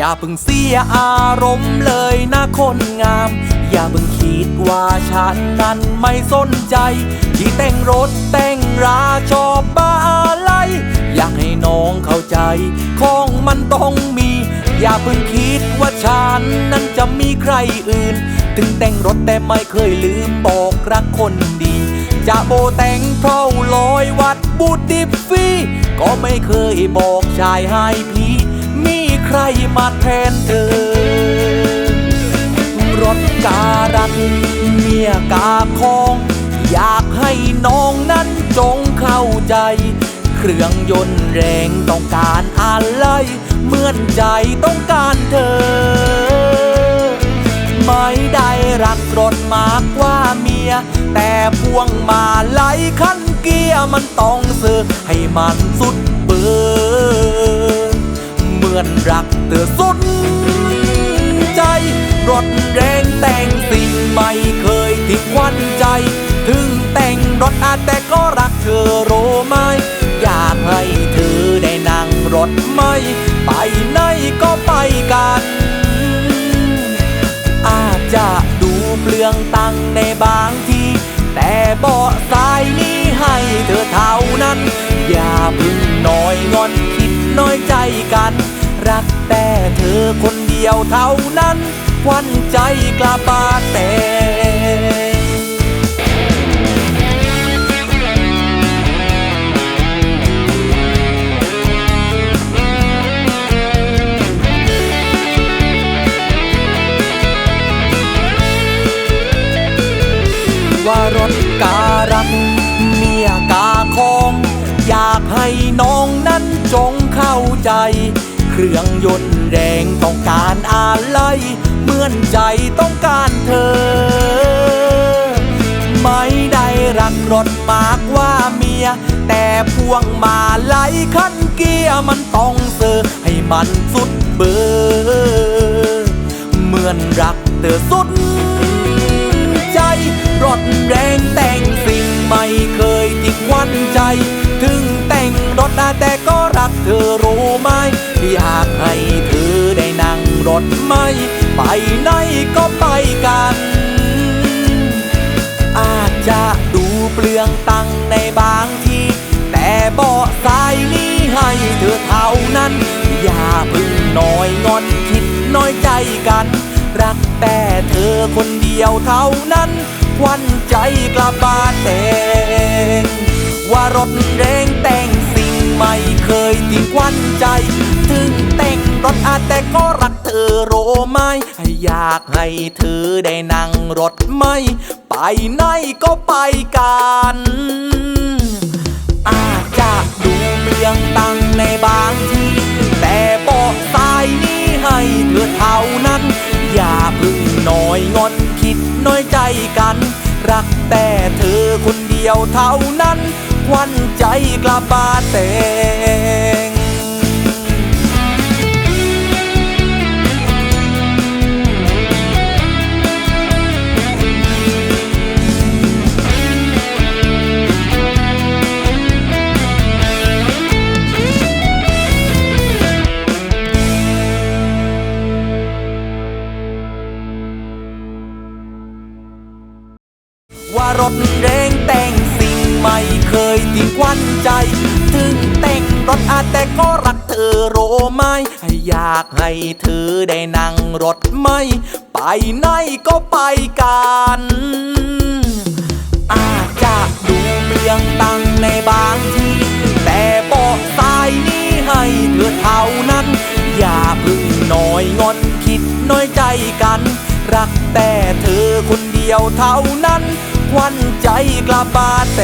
อย่าเพิ่งเสียอารมณ์เลยนะคนงาม อย่าเพิ่งคิดว่าฉันนั้นไม่สนใจ ที่แต่งรถแต่งราชอบบ้าอะไร อยากให้น้องเข้าใจ ของมันต้องมี อย่าเพิ่งคิดว่าฉันนั้นจะมีใครอื่น ถึงแต่งรถแต่ไม่เคยลืมบอกรักคนดี จะโบแต่งเพราลอยวัดบูดดิฟรีก็ไม่เคยบอกชายให้พี่ ใครมาแทนเธอ รถการันเมียกาคอง อยากให้น้องนั้นจงเข้าใจ เครื่องยนต์แรงต้องการอะไรเหมือนใจต้องการเธอ ไม่ได้รักรถมากกว่าเมีย แต่พวงมาลัยคันเกียร์มันต้องเสือให้มันสุดเบอร์ มือนรักเธอสุดใจ รถแรงแต่งสิ่งไม่เคยทิ้งควันใจ ถึงแต่งรถอาจแต่ก็รักเธอโรไหมอยากให้เธอได้นั่งรถไม่ไปไหนก็ไปกัน อาจจะดูเปลืองตังในบางทีแต่เบาะสายนี้ให้เธอเท่านั้น อย่าพึ่งน้อยงอนคิดน้อยใจกัน รักแต่เธอคนเดียวเท่านั้น วันใจกล้าบาดแต่ว่ารถการันเมียกาคอง อยากให้น้องนั้นจงเข้าใจ รื่องยนต์แรงต้องการอะไรเหมือนใจต้องการเธอ ไม่ได้รักรถมากว่าเมีย แต่พวงมาลัยคันเกียร์มันต้องเซอร์ให้มันสุดเบอร์เหมือนรักเธอสุดใจรถแรงแต่งสิ่งไม่เคยติดควันใจ ถึงแต่งรถแต่ก็รักเธอรู้ไหมากให้เธอได้นั่งรถไม่ ไปไหนก็ไปกัน อาจจะดูเปลืองตังในบางทีแต่เบาสายนี้ให้เธอเท่านั้น อย่าพึ่งน้อยงอนคิดน้อยใจกัน รักแต่เธอคนเดียวเท่านั้นควันใจกลับบาดแตงว่ารถแรงแต่งสิ่งไม่เคยติดควันใจ ถึงแต่งรถอาแต่ก็รักเธอโรไหมอยากให้เธอได้นั่งรถไม่ไปไหนก็ไปกันอาจจะดูเปลืองตังในบางทีแต่บอกสายนี้ให้เธอเท่านั้น อย่าเพึ่งน้อยงอนคิดน้อยใจกัน รักแต่เธอคนเดียวเท่านั้น วันใจกลับบาดแต่ งว่งแต่งสิ่งไม่เคยติดควันใจ ถึงแต่งรถอาแต่ก็รักเธอโรไหมอยากให้เธอได้นั่งรถไม่ไปไหนก็ไปกันอาจจะดูเปลืองตังในบางทีแต่บอกสายนี้ให้เธอเท่านั้น อย่าเพึ่งน้อยงอนคิดน้อยใจกัน รักแต่เธอคนเดียวเท่านั้น วันใจกลับบาเต